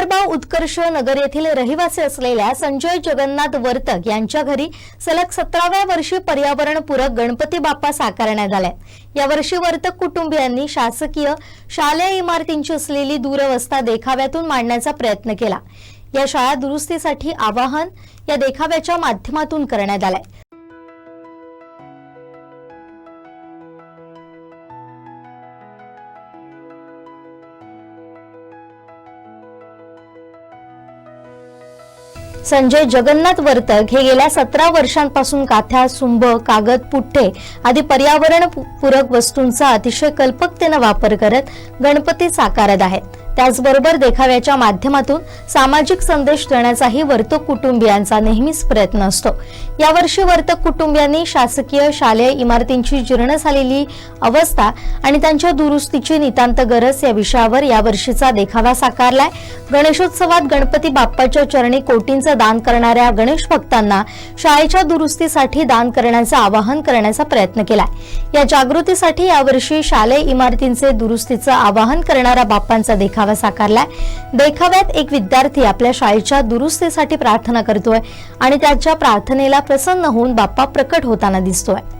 कुंवरबाव उत्कर्ष नगर येथील रहिवासी असलेल्या संजय जगन्नाथ वर्तक यांच्या घरी सलग सतराव्या वर्षी पर्यावरणपूरक गणपती बाप्पा साकारण्यात आलाय. यावर्षी वर्तक कुटुंबियांनी शासकीय शालेय इमारतींची असलेली दूरवस्था देखाव्यातून मांडण्याचा प्रयत्न केला. या शाळा दुरुस्तीसाठी आवाहन या देखाव्याच्या माध्यमातून करण्यात आलंय. संजय जगन्नाथ वर्तक हे गेल्या सतरा वर्षांपासून काथ्या सुंभ कागद पुठ्ठे आदी पर्यावरण पूरक वस्तूंचा अतिशय कल्पकतेनं वापर करत गणपती साकारत आहेत. त्याचबरोबर देखाव्याच्या माध्यमातून सामाजिक संदेश देण्याचाही वर्तक कुटुंबियांचा नेहमीच प्रयत्न असतो. यावर्षी वर्तक कुटुंबियांनी शासकीय शालेय इमारतींची जीर्ण झालेली अवस्था आणि त्यांच्या दुरुस्तीची नितांत गरज या विषयावर यावर्षीचा देखावा साकारलाय. गणेशोत्सवात गणपती बाप्पाच्या चरणी कोटींचं दान करणाऱ्या गणेश भक्तांना शाळेच्या दुरुस्तीसाठी दान करण्याचं आवाहन करण्याचा प्रयत्न केलाय. या जागृतीसाठी यावर्षी शालेय इमारतींचे दुरुस्तीचं आवाहन करणारा बाप्पांचा देखावा साकारलाय. देखाव्यात एक विद्यार्थी आपल्या शाळेच्या दुरुस्तीसाठी प्रार्थना करतोय आणि त्याच्या प्रार्थनेला प्रसन्न होऊन बाप्पा प्रकट होताना दिसतोय.